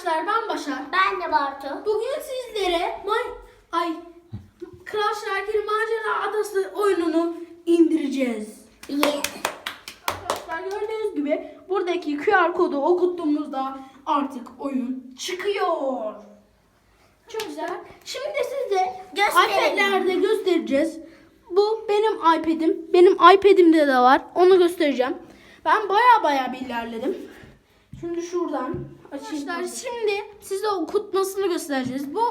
arkadaşlar ben Başar. Ben de Bartu. Bugün sizlere Ma- ay Kral Şakir Macera Adası oyununu indireceğiz. Yeah. Arkadaşlar gördüğünüz gibi buradaki QR kodu okuttuğumuzda artık oyun çıkıyor. Çok güzel. Şimdi size iPad'lerde göstereceğiz. Bu benim iPad'im. Benim iPad'imde de var. Onu göstereceğim. Ben baya baya bir ilerledim. Şimdi şuradan. Arkadaşlar şimdi size okutmasını göstereceğiz. Bu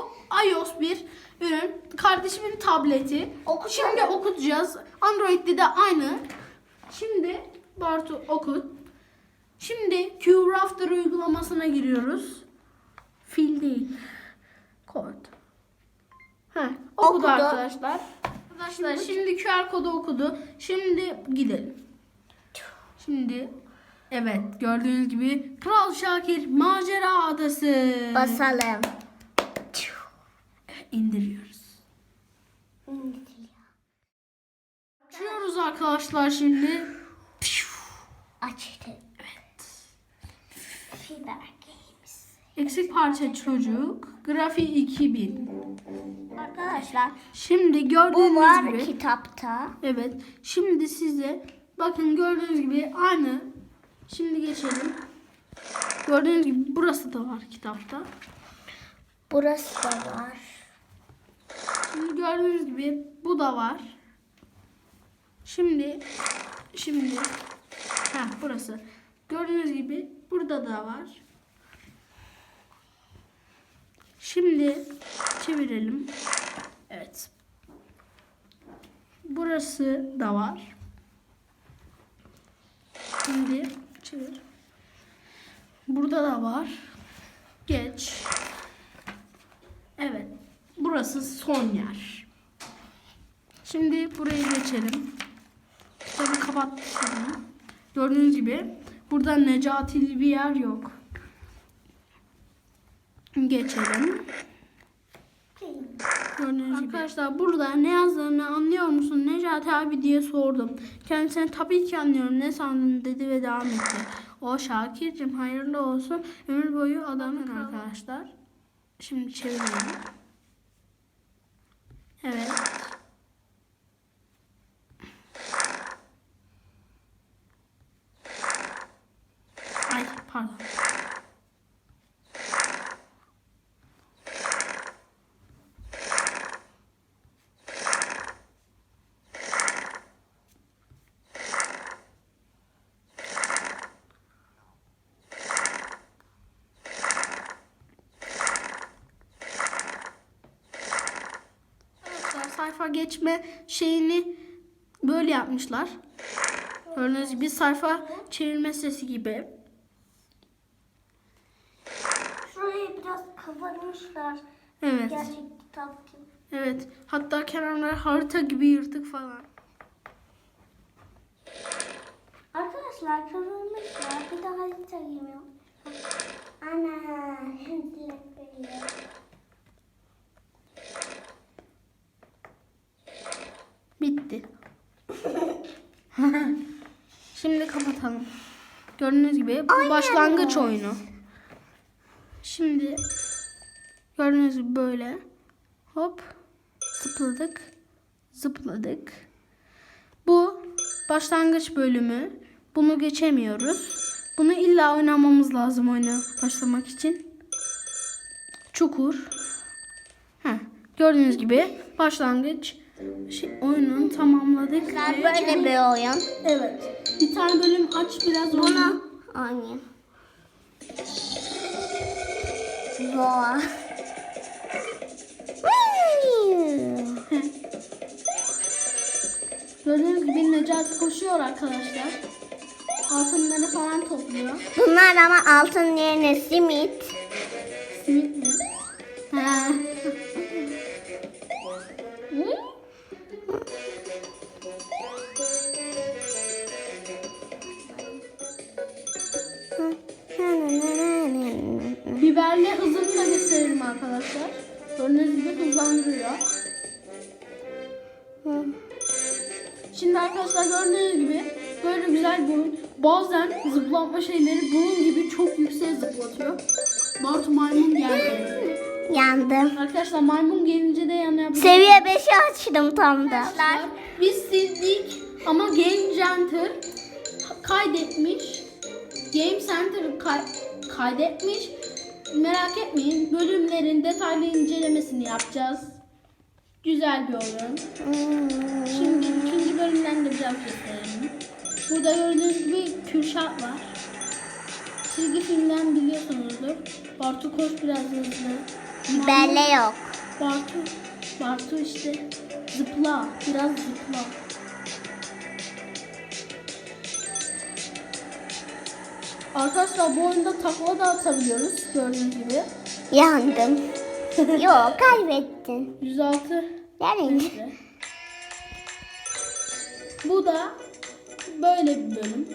iOS bir ürün. Kardeşimin tableti. Okutalım. Şimdi okutacağız. Android'de de aynı. Şimdi Bartu okut. Şimdi QRafter uygulamasına giriyoruz. Fil değil. Kod. Heh, okudu, Okudu. arkadaşlar. Arkadaşlar şimdi QR kodu okudu. Şimdi gidelim. Şimdi evet gördüğünüz gibi Kral Şakir Macera Adası. Basalım. indiriyoruz. Açıyoruz arkadaşlar şimdi. Açtım. Evet. Fiber Games. Eksik parça çocuk. Grafik 2000. Arkadaşlar Şimdi bu gördüğünüz var gibi. kitapta. Evet. Şimdi size bakın gördüğünüz gibi aynı. Şimdi geçelim. Gördüğünüz gibi burası da var kitapta. Burası da var. Şimdi gördüğünüz gibi bu da var. Şimdi şimdi ha burası. Gördüğünüz gibi burada da var. Şimdi çevirelim. Evet. Burası da var. Şimdi çevir. Burada da var. Geç. Evet. Burası son yer. Şimdi buraya geçelim. Tabii kapattım. Gördüğünüz gibi burada Necati'li bir yer yok. Geçelim. Gördüğünüz gibi. Arkadaşlar burada ne yazdığını anlıyor musun Necati abi diye sordum. Kendisine tabii ki anlıyorum ne sandın dedi ve devam etti. O Şakir'cim hayırlı olsun ömür boyu adamın arkadaşlar. Şimdi çevirelim. Evet. Ay pardon. Arkadaşlar sayfa geçme şeyini böyle yapmışlar. Gördüğünüz gibi sayfa çevirme sesi gibi. Şurayı biraz kabarmışlar. Evet. Gerçek kitap gibi. Evet. Hatta kenarlar harita gibi yırtık falan. Arkadaşlar kazanmışlar. Bir daha harita gibi. Ana. Şimdi böyle. Bitti. Şimdi kapatalım. Gördüğünüz gibi bu başlangıç oyunu. Şimdi gördüğünüz gibi böyle hop zıpladık zıpladık. Bu başlangıç bölümü. Bunu geçemiyoruz. Bunu illa oynamamız lazım oyuna başlamak için. Çukur. Heh, gördüğünüz gibi başlangıç şey, oyununu tamamladık. ve- Böyle bir oyun. Evet. Bir tane bölüm aç biraz Buna oyna. oynayayım. Boğa. Gördüğünüz gibi Necati koşuyor arkadaşlar. Altınları falan topluyor. Bunlar ama altın yerine simit. Simit mi? Ha. Gibi hızlandırıyor. Şimdi arkadaşlar gördüğünüz gibi böyle güzel bir oyun. Bazen zıplatma şeyleri bunun gibi çok yüksek zıplatıyor. Bartu maymun geldi. Yandım. Arkadaşlar maymun gelince de yanabilir. Seviye 5'i açtım tam da. Arkadaşlar, Biz sildik ama Game Center kaydetmiş. Game Center kay- kaydetmiş. Merak etmeyin bölümlerin detaylı incelemesini yapacağız. Güzel bir oyun. Şimdi ikinci bölümden de biraz gösterelim. Burada gördüğünüz gibi Kürşat var. Çizgi filmden biliyorsunuzdur. Bartu koş biraz hızlı. Belle yok. Bartu, Bartu işte zıpla, biraz zıpla. Arkadaşlar bu oyunda takla da atabiliyoruz gördüğünüz gibi. Yandım. yok kaybettin. 106 Yani metre. Bu da böyle bir bölüm.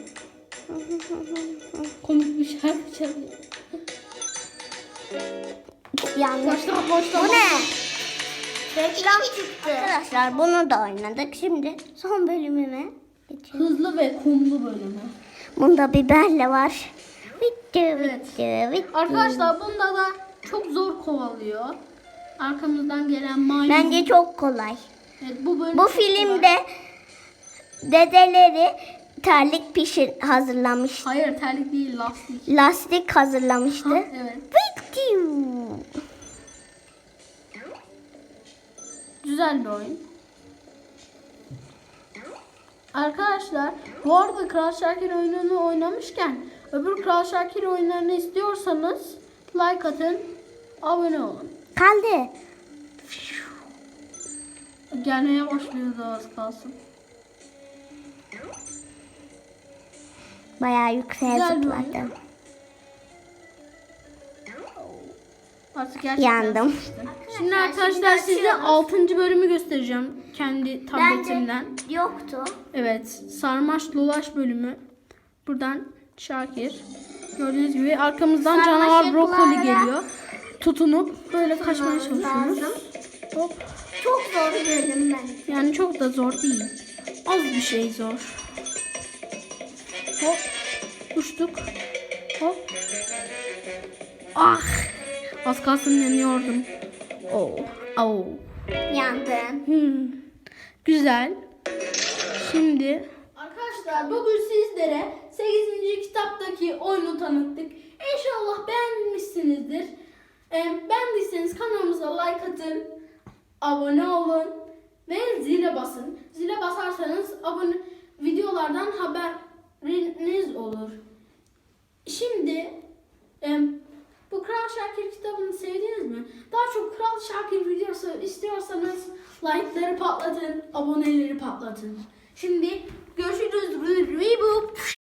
Komik bir şarkı çalıyor. yandım. Başla başla. Bu ne? Reklam çıktı. Arkadaşlar bunu da oynadık. Şimdi son geçelim. Hızlı ve kumlu bölümü. Bunda biberle var. Bitti, Evet. bitti, bitti. Arkadaşlar bunda da çok zor kovalıyor. Arkamızdan gelen maymun. Bence çok kolay. Evet, bu bölüm Bu çok kolay. filmde dedeleri terlik pişir hazırlamış. Hayır terlik değil lastik. Lastik hazırlamıştı. Ha, evet. Bitti. Güzel bir oyun. Arkadaşlar bu arada Kral Şakir oyununu oynamışken öbür Kral Şakir oyunlarını istiyorsanız like atın, abone olun. Kaldı. Gelmeye başlıyordu az kalsın. Bayağı yükseğe Güzel bir zıpladım. Artık gerçekten Yandım. Şimdi arkadaşlar size 6. bölümü göstereceğim kendi tabletimden. yoktu. Evet, sarmaş dolaş bölümü. Buradan Şakir. Gördüğünüz gibi arkamızdan Sarmaş canavar brokoli geliyor. Tutunup böyle kaçmaya çalışıyoruz. lazım. Hop. Çok zor bölüm ben. Yani çok da zor değil. Az bir şey zor. Hop. Uçtuk. Hop. Ah. Az kalsın yanıyordum. Oh. Oh. Yandım. Hmm. Güzel. Şimdi arkadaşlar bugün sizlere 8. kitaptaki oyunu tanıttık. İnşallah beğenmişsinizdir. Ee, beğendiyseniz kanalımıza like atın, abone olun ve zile basın. Zile basarsanız abone videolardan haberiniz olur. Şimdi em, bu Kral Şakir kitabını sevdiniz mi? Daha çok Kral Şakir videosu istiyorsanız like'ları patlatın, aboneleri patlatın. Şimdi görüşürüz.